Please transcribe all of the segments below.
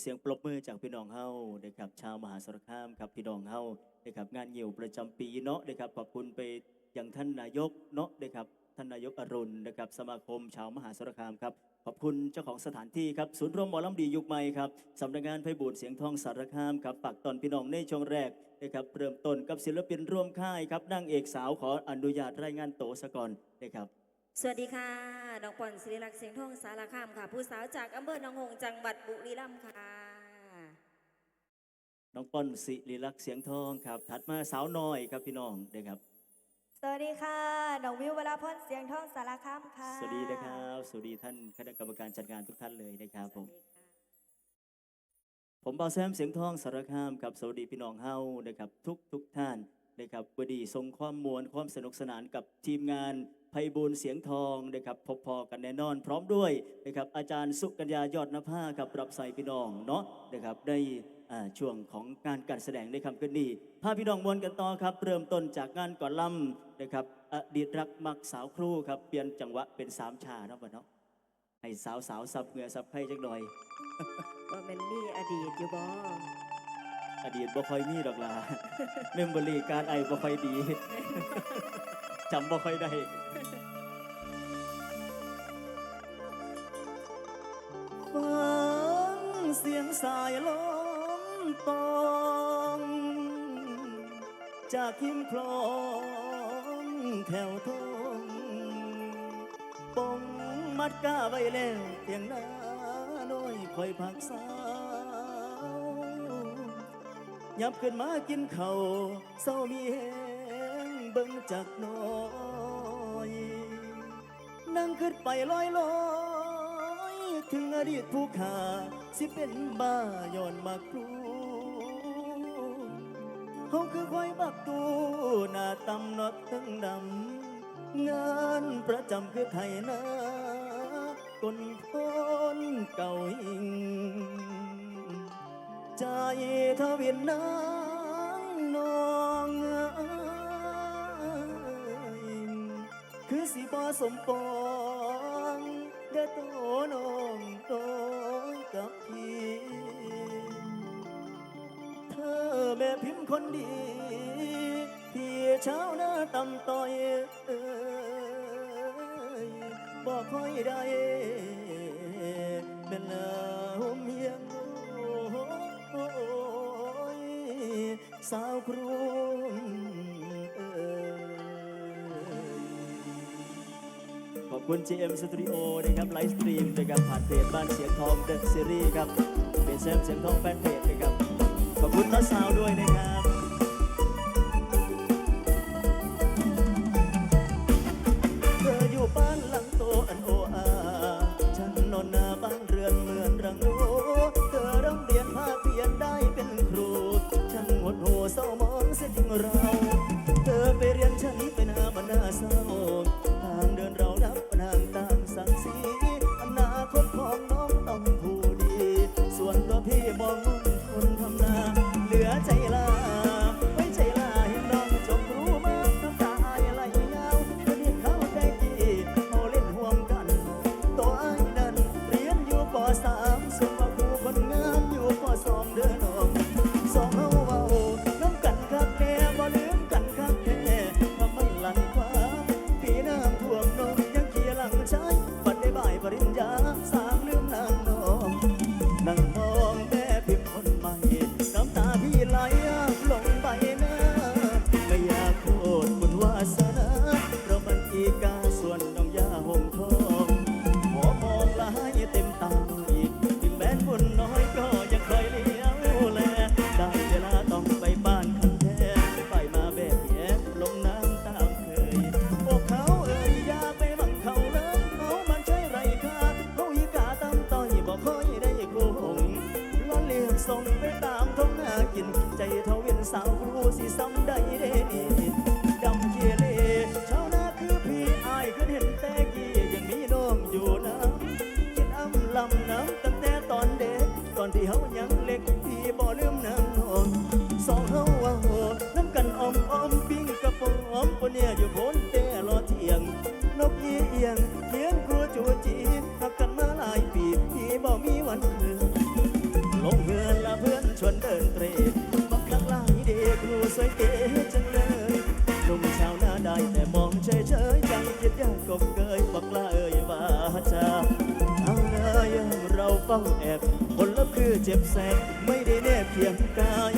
เสียงปรบมือจากพี่น้องเฮานะครับชาวมหาสารคามครับพี่น้องเฮานะครับงานเหี่ยวประจำปีเนาะนะครับขอบคุณไปอยังท่านนายกเนาะนะครับท่านนายกอรุณนะครับสมาคมชาวมหาสารคามครับขอบคุณเจ้าของสถานที่ครับศูนย์รวมหมอลำดียุคใหม่ครับสำนักงานไพบูลเสียงทองสารคามครับฝากตอนพี่น้องในช่วงแรกนะครับเริ่มต้นกับศิลปินร่วมค่ายครับนางเอกสาวขออนุญาตรายงานโตสะก่อนนะครับ สวัสดีค่ะ น้องปอนศิริลักษณ์เสียงทองสารคามค่ะ ผู้สาวจากอำเภอหนองหงส์จังหวัดบุรีรัมย์ค่ะ น้องป้อนสิริลักษณ์เสียงทองครับ ถัดมาสาวน้อยครับพี่น้องนะครับ สวัสดีค่ะน้องวิวเวลาพรเสียงทองสารคามค่ะ สวัสดีนะครับ สวัสดีท่านคณะกรรมการจัดงานทุกท่านเลยนะครับผม ผมบาวแซมเสียงทองสารคามกับสวัสดีพี่น้องเฮานะครับ ทุกทุกท่านนะครับบดีทรงความมวลความสนุกสนานกับทีมงาน ไพบูลย์เสียงทองนะครับพบพอกันแน่นอน พร้อมด้วยนะครับอาจารย์สุกัญญายอดนภากับรับใส่พี่น้องเนาะนะครับได้อ่าช่วงของงานการแสดงในคำคืนนี้พาพี่น้องมวลกันต่อครับ เริ่มต้นจากงานก่อนลำนะครับอดีตรักมักสาวครูครับเปลี่ยนจังหวะเป็นสามชาเนาะบ่เนาะให้สาวสาวๆสับเหงื่อสับไข่จักหน่อยว่ามันมีอดีตอยู่บ่อดีตบ่ค่อยมีดอกลาเมมโมรีการไอบ่ค่อยดี จำบ่ค่อยได้ ฟังเสียงสายลมตอง จากหิมคลองแถวทงปงมัดก้าไว้แล้วเพียงนาน้อยคอยพักสาวยับขึ้นมากินเข้าเศร้ามีแหง เบิ่งจากน้อยนั่งขึ้นไปลอยลอยถึงอดีตผู้ขาสิเป็นบ้าย้อนมากครูเขาคือควายบักตูหน้าตำนอดทั้งดำงานประจำคือไทยนาก้นพ้นเก่าหิงใจทวินนา คือสิบอสมปองเด้อโตน้องโตกับพี่เธอแม่พิมพ์คนดี พี่เช้าหน้าตำต้อยบอกค่อยได้เป็นลาห่มเฮียงโอ้ยสาวครู บคุณ GM Studio นะครับไลฟ์สตรีมนะครับผ่านเพจบ้านเสียงทองเดอะซีรีส์ครับเป็นเซฟเสียงทองแฟนเพจนะครับขอบคุณน้าสาวด้วยนะครับ ส่ สวยเก๋จังเลยหนุ่มชาวนาได้แต่มองเฉยเฉยจังคิดยากกบเกยบักลาเอ่ยว่าจาเอาเลยเราเฝ้าแอบผลลัพธ์คือเจ็บแสบไม่ได้แนบเพียงกาย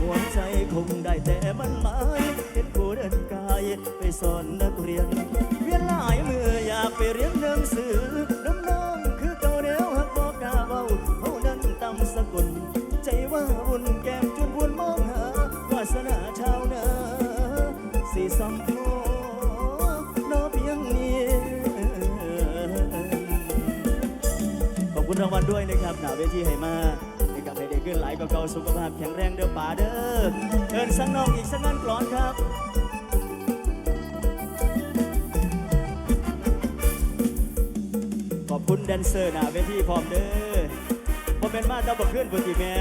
หัวใจคงได้แต่มันหมายเห็นผู้เดินกายไปสอนนักเรียนเวียนหลายมืออยากไปเรียนหนังสือ คุณรางวัลด้วยนะครับหนาเวทีให้มานะครับให้ได้ขึ้นหลายก็เก่าสุขภาพแข็งแรงเด้อป่าเด้อเดินสังน้องอีกสักงานกลอนครับขอบคุณแดนเซอร์หนาเวทีพร้อมเด้อพอเป็นมาต้องบอกขึ้นบุตรีแม่